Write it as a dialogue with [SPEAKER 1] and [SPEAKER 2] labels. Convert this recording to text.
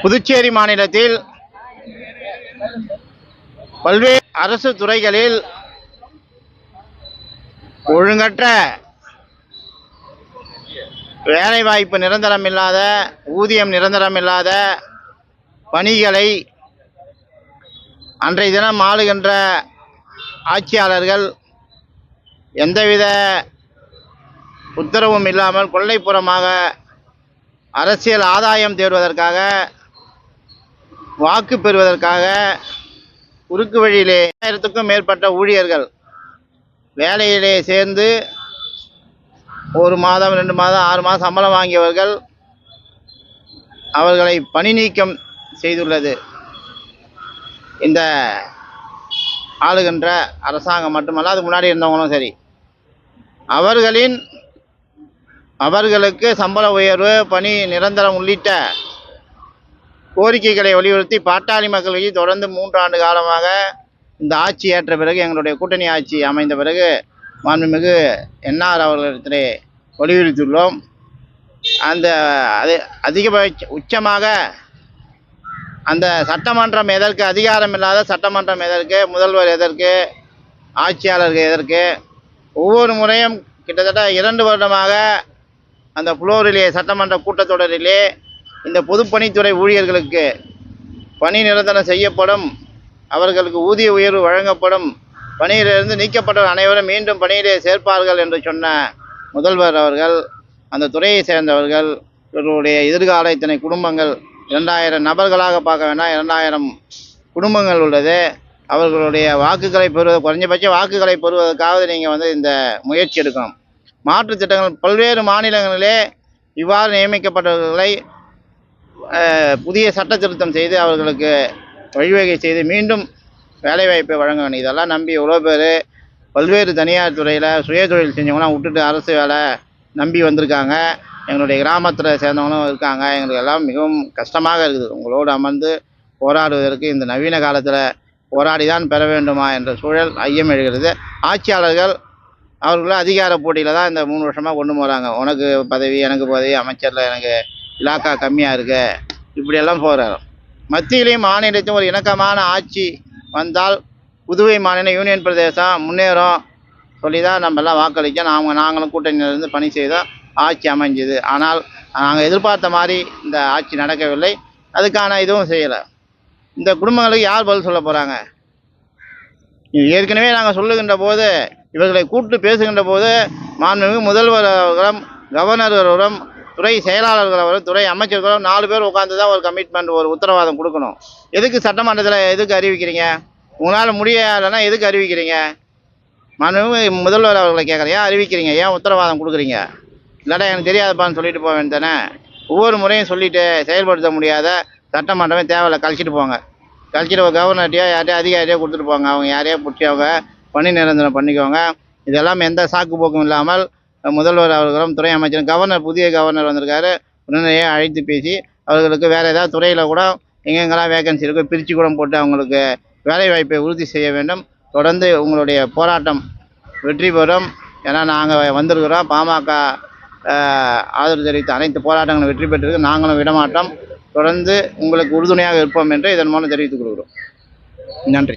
[SPEAKER 1] புதுச்சேரி மாநிலத்தில் பல்வேறு அரசு துறைகளில் ஒழுங்கற்ற வேலைவாய்ப்பு நிரந்தரம் இல்லாத ஊதியம் நிரந்தரம் இல்லாத பணிகளை அன்றைய தினம் ஆளுகின்ற ஆட்சியாளர்கள் எந்தவித உத்தரவும் இல்லாமல் கொள்ளைப்புறமாக அரசியல் ஆதாயம் தேடுவதற்காக வாக்கு பெறுவதற்காக குறுக்கு வழியிலே ஆயிரத்துக்கும் மேற்பட்ட ஊழியர்கள் வேலையிலே சேர்ந்து ஒரு மாதம் ரெண்டு மாதம் ஆறு மாதம் சம்பளம் வாங்கியவர்கள் அவர்களை பணி நீக்கம் செய்துள்ளது. இந்த ஆளுகின்ற அரசாங்கம் மட்டுமல்ல அதுக்கு முன்னாடி இருந்தவங்களும் சரி. அவர்களின் அவர்களுக்கு சம்பள உயர்வு பணி நிரந்தரம் உள்ளிட்ட கோரிக்கைகளை வலியுறுத்தி பாட்டாளி மக்கள் கட்சி தொடர்ந்து மூன்று ஆண்டு காலமாக இந்த ஆட்சி ஏற்ற பிறகு எங்களுடைய கூட்டணி ஆட்சி அமைந்த பிறகு மாண்புமிகு என்ஆர் அவர்களிடத்திலே வலியுறுத்தியுள்ளோம். அந்த அது அதிகபட்ச உச்சமாக அந்த சட்டமன்றம் எதற்கு அதிகாரம் இல்லாத சட்டமன்றம் எதற்கு முதல்வர் எதற்கு ஆட்சியாளர்கள் எதற்கு ஒவ்வொரு முறையும் கிட்டத்தட்ட இரண்டு வருடமாக அந்த புளோரிலே சட்டமன்ற கூட்டத்தொடரிலே இந்த பொதுப்பணித்துறை ஊழியர்களுக்கு பணி நிரந்தரம் செய்யப்படும் அவர்களுக்கு ஊதிய உயர்வு வழங்கப்படும் பணியிலிருந்து நீக்கப்பட்ட அனைவரும் மீண்டும் பணியிலே சேர்ப்பார்கள் என்று சொன்ன முதல்வர் அவர்கள் அந்த துறையை சேர்ந்தவர்கள் இவர்களுடைய எதிர்கால இத்தனை குடும்பங்கள் இரண்டாயிரம் நபர்களாக பார்க்க வேண்டாம் இரண்டாயிரம் குடும்பங்கள் உள்ளது. அவர்களுடைய வாக்குகளை பெறுவது குறைஞ்சபட்ச வாக்குகளை பெறுவதற்காவது நீங்கள் வந்து இந்த முயற்சி எடுக்கணும். மாற்றுச் திட்டங்கள் பல்வேறு மாநிலங்களிலே இவ்வாறு நியமிக்கப்பட்டவர்களை புதிய சட்ட திருத்தம் செய்து அவர்களுக்கு வழிவகை செய்து மீண்டும் வேலைவாய்ப்பை வழங்க இதெல்லாம் நம்பி எவ்வளோ பேர் பல்வேறு தனியார் துறையில் சுயதொழில் செஞ்சவங்களாம் விட்டுட்டு அரசு வேலை நம்பி வந்திருக்காங்க. எங்களுடைய கிராமத்தில் சேர்ந்தவங்களும் இருக்காங்க. எங்களுக்கு எல்லாம் மிகவும் கஷ்டமாக இருக்குது. உங்களோடு அமர்ந்து போராடுவதற்கு இந்த நவீன காலத்தில் போராடி தான் பெற வேண்டுமா என்ற சூழல் ஐயம் எழுகிறது. ஆட்சியாளர்கள் அவர்களும் அதிகார போட்டியில் தான் இந்த மூணு வருஷமாக கொண்டு போகிறாங்க உனக்கு பதவி எனக்கு பதவி அமைச்சரில் எனக்கு இலாக்கா கம்மியாக இருக்கு. இப்படியெல்லாம் போகிறாரு மத்தியிலையும் மாநிலத்தையும் ஒரு இணக்கமான ஆட்சி வந்தால் புதுவை மாநில யூனியன் பிரதேசம் முன்னேறும் சொல்லி தான் நம்ம எல்லாம் வாக்களிக்க நாங்கள் நாங்களும் கூட்டணியிலிருந்து பணி செய்தோம் ஆட்சி அமைஞ்சுது. ஆனால் நாங்கள் எதிர்பார்த்த மாதிரி இந்த ஆட்சி நடக்கவில்லை. அதுக்கான இதுவும் செய்யலை. இந்த குடும்பங்களுக்கு யார் பதில் சொல்ல போகிறாங்க ஏற்கனவே நாங்கள் சொல்லுகின்ற போது இவர்களை கூப்பிட்டு பேசுகின்ற போது மாண்புமிகு முதல்வர் அவர்களும் கவர்னர் அவர்களும் துறை செயலாளர்கள் அவர்களும் துறை அமைச்சர்களும் நாலு பேர் உட்காந்து தான் ஒரு கமிட்மெண்ட் ஒரு உத்தரவாதம் கொடுக்கணும். எதுக்கு சட்டமன்றத்தில் எதுக்கு அறிவிக்கிறீங்க? உங்களால் முடியலைன்னா எதுக்கு அறிவிக்கிறீங்க? மாண்புமிகு முதல்வர் அவர்களை கேட்குறேன். ஏன் அறிவிக்கிறீங்க? ஏன் உத்தரவாதம் கொடுக்குறீங்க? இல்லைடா எனக்கு தெரியாதப்பான்னு சொல்லிட்டு போக வேண்டியதானே ஒவ்வொரு முறையும் சொல்லிட்டு செயல்படுத்த முடியாத சட்டமன்றமே தேவையில்ல. கழிச்சிட்டு போங்க. கழிச்சிட்டு கவர்னர்ட்டையோ யார்ட்டையோ அதிகாரியோ கொடுத்துட்டு போங்க. அவங்க யாரையோ பிடிச்சி அவங்க பணி நிரந்தரம் பண்ணிக்கோங்க. இதெல்லாம் எந்த சாக்கு போக்கும் இல்லாமல் முதல்வர் அவர்களும் துறை அமைச்சரும் கவர்னர் புதிய கவர்னர் வந்திருக்காரு. உடனடியே அழைத்து பேசி அவர்களுக்கு வேறு ஏதாவது துறையில் கூட எங்கெங்கெல்லாம் வேகன்சி இருக்கோ பிரித்து கூட போட்டு அவங்களுக்கு வேலை வாய்ப்பை உறுதி செய்ய வேண்டும். தொடர்ந்து உங்களுடைய போராட்டம் வெற்றி பெறும். ஏன்னா நாங்கள் வந்திருக்கிறோம். பாமக ஆதரவு தெரிவித்த அனைத்து போராட்டங்களும் வெற்றி பெற்றிருக்கு. நாங்களும் விடமாட்டோம். தொடர்ந்து உங்களுக்கு உறுதுணையாக இருப்போம் என்று இதன் மூலம் தெரிவித்துக் கொள்கிறோம். நன்றி.